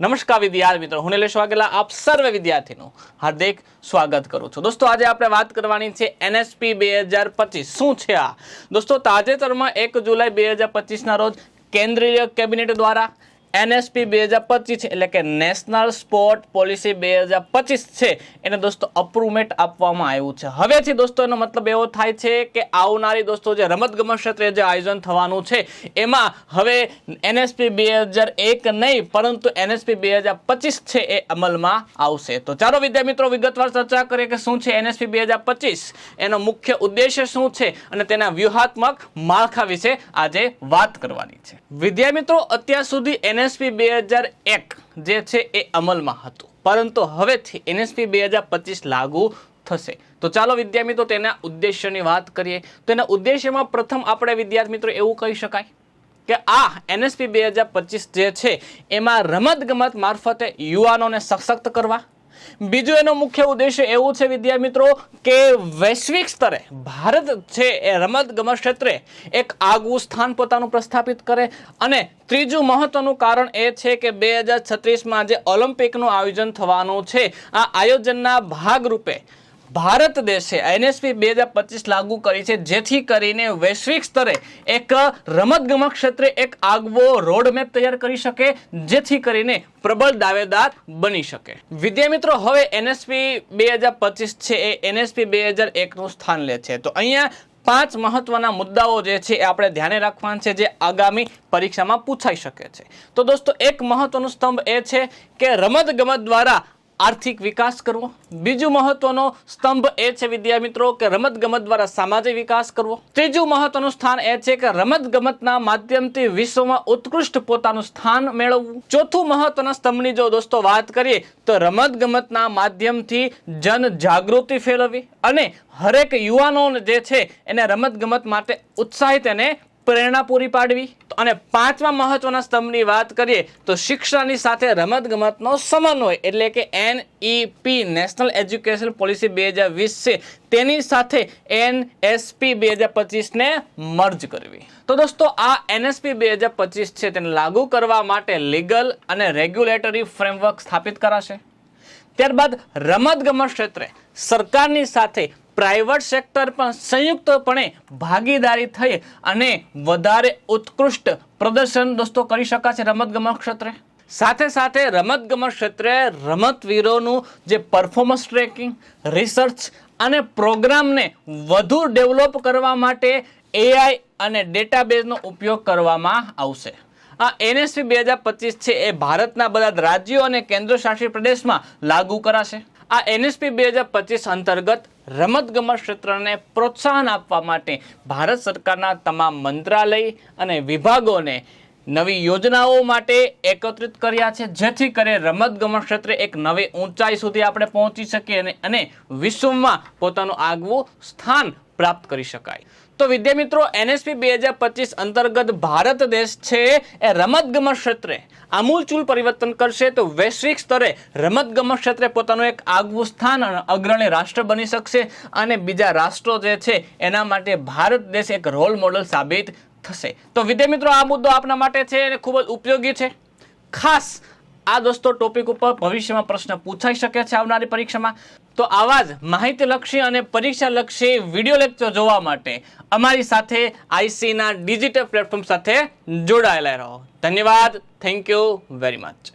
નમસ્કાર વિદ્યાર્થી મિત્રો, હું નિલેશ વાઘેલા, આપ સર્વે વિદ્યાર્થીનું હાર્દિક સ્વાગત કરું છું. દોસ્તો, આજે આપણે વાત કરવાની છે એનએસપી બે હજાર પચીસ. શું છે આ? દોસ્તો, તાજેતરમાં એક જુલાઈ બે હજાર પચીસના રોજ કેન્દ્રીય કેબિનેટ દ્વારા એનએસપી બે હજાર પચીસ એટલે કે નેશનલ સ્પોર્ટ પોલિસી બે હજાર પચીસ છે, એને દોસ્તો અપ્રુવમેન્ટ આપવામાં આવ્યું છે. હવેથી દોસ્તો એનો મતલબ એવો થાય છે કે આવનારી દોસ્તો જે રમતગમત ક્ષેત્રે જે આયોજન થવાનું છે, એમાં હવે એનએસપી બે હજાર એક નહીં, પરંતુ એનએસપી બે હજાર પચીસ છે એ અમલમાં આવશે. તો ચાલો વિદ્યા મિત્રો, વિગતવાર ચર્ચા કરીએ કે શું છે એનએસપી બે હજાર પચીસ? એનો મુખ્ય ઉદ્દેશ્ય શું છે? અને તેના વ્યૂહાત્મક માળખા વિશે આજે વાત કરવાની છે. વિદ્યા મિત્રો, અત્યાર સુધી એનએસપી બે હજાર એક જે છે એ અમલમાં હતું. પરંતુ હવેથી એનએસપી બે હજાર પચીસ લાગુ થશે. તો ચાલો વિદ્યાર્થી મિત્રો તેના ઉદ્દેશ્યની વાત કરીએ. તો એના ઉદ્દેશ્યમાં પ્રથમ આપણે વિદ્યાર્થી મિત્રો એવું કહી શકાય કે આ એનએસપી બે હજાર પચીસ જે છે, એમાં રમતગમત મારફતે યુવાનોને સશક્ત કરવા બીજું એનો મુખ્ય ઉદ્દેશ્ય એવું છે વિદ્યા મિત્રો, કે વૈશ્વિક સ્તરે ભારત છે એ રમત ગમત ક્ષેત્રે એક આગવું સ્થાન પોતાનું પ્રસ્થાપિત કરે અને ત્રીજું મહત્વનું કારણ એ છે કે બે હજાર છત્રીસમાં જે ઓલિમ્પિકનું આયોજન થવાનું છે. આ આયોજનના ભાગરૂપે ભારત દેશે એનએસપી બે હજાર પચીસ લાગુ કરી છે, જેથી કરીને વૈશ્વિક સ્તરે એક રમતગમત ક્ષેત્રે એક આગવો રોડમેપ તૈયાર કરી શકે, જેથી કરીને પ્રબળ દાવેદાર બની શકે. વિદ્યા મિત્રો, હવે એનએસપી બે હજાર પચીસ છે, એ એનએસપી બે હજાર એકનું સ્થાન લે છે. તો અહીંયા પાંચ મહત્વના મુદ્દાઓ જે છે, એ આપણે ધ્યાને રાખવાના છે, જે આગામી પરીક્ષામાં પૂછાઈ શકે છે. તો દોસ્તો, એક મહત્વનો સ્તંભ એ છે કે રમતગમત દ્વારા આર્થિક વિકાસ કરવો. બીજું મહત્વનો સ્તંભ એ છે, વિદ્યા મિત્રો, કે રમતગમત દ્વારા સામાજિક વિકાસ કરવો. ત્રીજું મહત્વનું સ્થાન એ છે, કે રમત ગમતના માધ્યમથી વિશ્વમાં ઉત્કૃષ્ટ પોતાનું સ્થાન મેળવવું. ચોથું મહત્વના સ્તંભની જો દોસ્તો વાત કરીએ, તો રમત ગમતના માધ્યમથી જન જાગૃતિ ફેરવવી અને હરેક યુવાનો જે છે, એને રમત ગમત માટે ઉત્સાહિત એને પ્રેરણા પૂરી પાડવી અને પાંચમા મહત્વના સ્તંભની વાત કરીએ તો શિક્ષણની સાથે રમતગમતનો સમન્વય એટલે કે એનઈપી નેશનલ એજ્યુકેશન પોલિસી બે હજાર વીસ છે. તેની સાથે એનએસપી બે હજાર પચીસને મર્જ કરવી. તો દોસ્તો, આ એનએસપી બે હજાર પચીસ છે તેને લાગુ કરવા માટે લીગલ અને રેગ્યુલેટરી ફ્રેમવર્ક સ્થાપિત કરાશે. ત્યારબાદ રમતગમત ક્ષેત્રે સરકારની સાથે પ્રાઇવેટ સેક્ટર પણ સંયુક્તપણે ભાગીદારી થઈ અને વધારે ઉત્કૃષ્ટ પ્રદર્શન દોસ્તો કરી શકાશે રમતગમત ક્ષેત્રે. સાથે સાથે રમતગમત ક્ષેત્રે રમતવીરોનું જે પરફોર્મન્સ ટ્રેકિંગ રિસર્ચ અને પ્રોગ્રામને વધુ ડેવલપ કરવા માટે એઆઈ અને ડેટાબેઝનો ઉપયોગ કરવામાં આવશે. આ એનએસપી બે હજાર પચીસ છે એ ભારતના બધા રાજ્યો અને કેન્દ્ર શાસિત પ્રદેશમાં લાગુ કરાશે. આ એનએસપી બે હજાર પચીસ અંતર્ગત રમતગમત ક્ષેત્રને પ્રોત્સાહન આપવા માટે ભારત સરકારના તમામ મંત્રાલય અને વિભાગોને નવી યોજનાઓ માટે એકત્રિત કર્યા છે. જેથી કરીને રમતગમત ક્ષેત્રે એક નવી ઊંચાઈ સુધી આપણે પહોંચી શકીએ અને વિશ્વમાં પોતાનું આગવું સ્થાન પ્રાપ્ત કરી શકાય. તો વિદ્યા મિત્રો, એનએસપી બે હજાર પચીસ અંતર્ગત ભારત દેશ છે એ રમતગમત ક્ષેત્રે આમૂલચૂલ પરિવર્તન કરશે તો વૈશ્વિક સ્તરે રમતગમત ક્ષેત્રે પોતાનું એક આગવું સ્થાન અગ્રણી રાષ્ટ્ર બની શકશે. અને બીજા રાષ્ટ્રો જે છે, એના માટે ભારત દેશ એક રોલ મોડલ સાબિત થશે. તો વિદ્યા મિત્રો, આ મુદ્દો આપના માટે છે અને ખૂબ જ ઉપયોગી છે. ખાસ આ દોસ્તો ટોપિક ઉપર ભવિષ્યમાં પ્રશ્ન પૂછાઈ શકે છે આવનારી પરીક્ષામાં. તો આવા જ માહિતીલક્ષી અને પરીક્ષાલક્ષી વીડિયો લેક્ચર જોવા માટે અમારી સાથે આઈસીના ડિજિટલ પ્લેટફોર્મ સાથે જોડાયેલા રહો. ધન્યવાદ. Thank you very much.